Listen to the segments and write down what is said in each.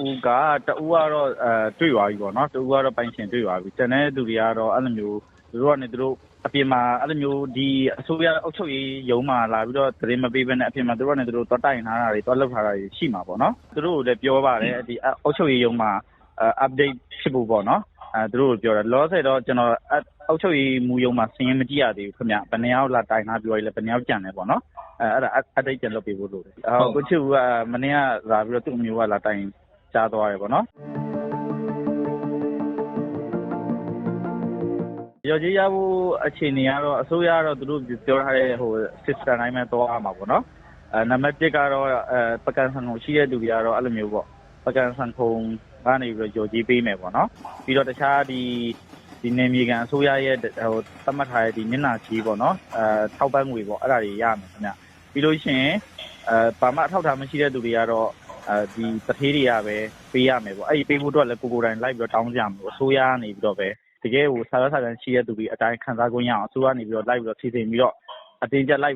ဦးက တဦးကတော့ တွေ့သွားပြီပေါ့နော် တဦးကတော့ ပိုင်ရှင်တွေ့သွားပြီ ကျန်တဲ့သူတွေကတော့ အဲ့လိုမျိုး သူတို့ကနေသူတို့ အပြင်မှာအဲ့လိုမျိုးဒီအစိုးရအုပ်ချုပ်ရေးရုံးမှာ လာပြီးတော့ သတင်းမပေးဘဲနဲ့ အပြင်မှာ သူတို့ကနေသူတို့ သွားတိုင်ထားတာတွေ သွားလုပ်ထားတာတွေ ရှိမှာပေါ့နော် သူတို့လည်း ပြောပါတယ် ဒီအုပ်ချုပ်ရေးရုံးမှာ update ဖြစ်ဖို့ပေါ့နော်အဲသူတို့ပြောတယ်လောဆယ်တော့ ကျွန်တော် အုပ်ချုပ်ရေးမူယုံမှာစည်ရင်မကြည့်ရသေးဘူးခင်ဗျ ဘယ်နှယောက် လာတိုင်ထားပြောရလဲ ဘယ်နှယောက်ကြံလဲပေါ့နော် အဲအဲ့ဒါ update ပြန်လုပ်ပေးဖို့လိုတယ်ဟောကိုချစ်ဦးကမနေ့ကလာပြီးတော့သူ့အမျိုးကလာတိုင်ကြားသွားတယ်ပေါ့နော်ရော်ကြီးရဖို့အခြေအနေကတော့အစိုးရကတော့သူတို့ပြောထားတဲ့ဟို system တိုင်းပဲသွားရမှာပေါ့နော်အဲနံပါတ်1ကတော့အဲပကံဆန်ကိုရှိတဲ့သူတွေကတော့အဲ့လိုမျိုးပေါ့ပကံဆန်ခုံကနေပြီးတော့ကြော်ကြီးပေးမယ်ပေါ့နော်ပြီးတော့တခြားဒီဒီနေမြေကန်အစိုးရရဲ့ဟိုသတ်မှတ်ထားတဲ့ဒီမျက်နှာကြီးပေါ့နော်အဲထောက်ပံ့ငွေပေါ့အဲ့ဒါတွေရမယ်ခင်ဗျ ပြီးလို့ရှိရင်အဲပါမအထောက်ထားမရှိတဲ့သူတွေကတော့အဲဒီတထေးတွေကပဲပေးရမယ်ပေါ့အဲ့ဒီပေးဖို့အတွက်လည်းကိုကိုတိုင်လိုက်ပြီးတော့တောင်းကြမှာပေါ့အစိုးရကနေပြီးတော့ပဲတကယ်ဟိုစာရွက်စာတမ်းရှိတဲ့သူတွေအတိုင်းခံစား권ရအောင်အစိုးရနေပြီးတော့လိုက်ပြီးတော့စီစဉ်ပြီးတော့အတင်းကျပ်လိုက်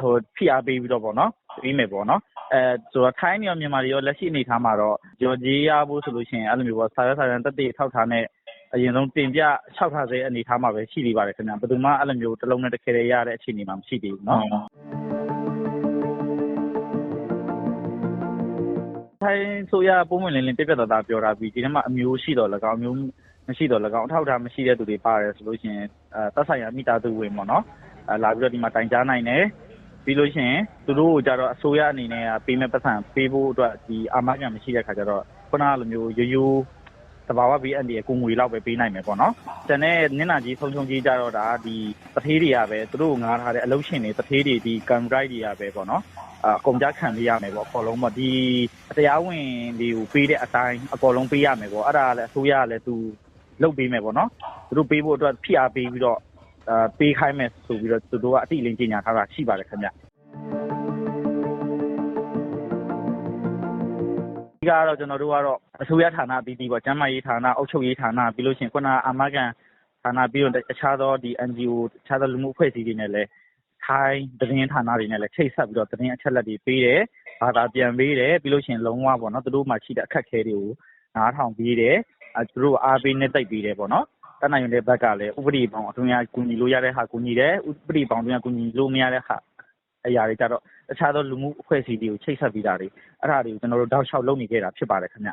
ဟိုဖိအားပေးပြီးတော့ပေါ့နော်ပြီးမယ်ပေါ့နော်အဲဆိုတော့ထိုင်းနေရောမြန်မာတွေရောလက်ရှိအနေထားမှာတော့ကြော်ကြီးရဖို့ဆိုလို့ရှိရင်အဲ့လိုမျိုးပေါ့စာရွက်စာတမ်းတက်တေထောက်ထားနဲ့အရင်ဆုံးတင်ပြလျှောက်ထားစေအနေထားမှာပဲရှိနေပါတယ်ခင်ဗျဘယ်သူမှအဲ့လိုမျိုးတစ်လုံးနဲ့တစ်ခဲတည်းရတဲ့အခြေအနေမှာမရှိသေးဘူးเนาะ ထိုင်းဆိုရပုံမှန်လင်းလင်း ပြပြတသားပြောတာပြီး ဒီထဲမှာ အမျိုးရှိတော့၎င်းမျိုးမရှိတော့၎င်း အထောက်အထားမရှိတဲ့သူတွေ ပါတယ်ဆိုလို့ရှိရင်အဲသက်ဆိုင်ရာ မိသားစုဝင်ပေါ့နော်အဲလာပြီးတော့ ဒီမှာ တိုင်ကြားနိုင်တယ် ပြီးလို့ရှိရင် သူတို့ကိုကြတော့ အစိုးရအနေနဲ့ ပေးမဲ့ပတ်စံပေးဖို့အတွက်ဒီအာမခံမရှိတဲ့ခါကျတော့ ခုနကလိုမျိုး ရိုးရိုး တဘာဝဘေးအန်ဒီကိုငွေလောက်ပဲပေးနိုင်မယ်ပေါ့နော်။တန်တဲ့နင့်နာကြီးဆုံးချုံကြီးကြတော့ဒါဒီတထေးတွေကပဲသူတို့ငားထားတဲ့အလုပ်ရှင်တွေတထေးတွေဒီကန်ဂိုက်တွေကပဲပေါ့နော်။အကုန်ကြခံပေးရမယ်ပေါ့အကုန်လုံးပေါ့ဒီတရားဝင်တွေကိုပေးတဲ့အတိုင်းအကုန်လုံးပေးရမယ်ပေါ့အဲ့ဒါလည်းအစိုးရကလည်းသူလုပ်ပေးမယ်ပေါ့နော်။သူတို့ပေးဖို့အတွက်ဖိအားပေးပြီးတော့အဲပေးခိုင်းမယ်ဆိုပြီးတော့သူတို့ကအတိအလင်းကြီးညာထားတာရှိပါတယ်ခင်ဗျ။ ဒီကတော့ ကျွန်တော်တို့ကတော့ အစိုးရဌာနအသီးသီးပေါ့ ကျန်းမာရေးဌာန အုပ်ချုပ်ရေးဌာန ပြီးလို့ရှိရင် ခုနအာမခံဌာန ပြီးတော့ တခြားသောဒီ NGO တခြားသော လူမှုအဖွဲ့အစည်းတွေနဲ့လည်း ထိုင်းသတင်းဌာနတွေနဲ့လည်း ချိတ်ဆက်ပြီးတော့ သတင်းအချက်အလက်တွေပေးတယ် ဘာသာပြန်ပေးတယ် ပြီးလို့ရှိရင် လုံးဝပေါ့နော် သူတို့မှရှိတဲ့ အခက်အခဲတွေကို နားထောင်ပေးတယ်အဲသူတို့အားပေးနဲ့တိုက်ပေးတယ်ပေါ့နော်တနိုင်တဲ့ဘက်ကလည်း ဥပဒေပေါင်းအတွင်းအကူညီလို့ရတဲ့ဟာ ကူညီတယ် ဥပဒေပေါင်းအတွင်းကူညီလို့မရတဲ့ဟာ အရာတွေကြတော့ တခြားသော လူမှုအဖွဲ့အစည်းတွေကို ချိတ်ဆက်ပြီးတာတွေ အဲ့ဒါတွေကို ကျွန်တော်တို့ တောက်လျှောက်လုပ်နေခဲ့တာ ဖြစ်ပါတယ်ခင်ဗျ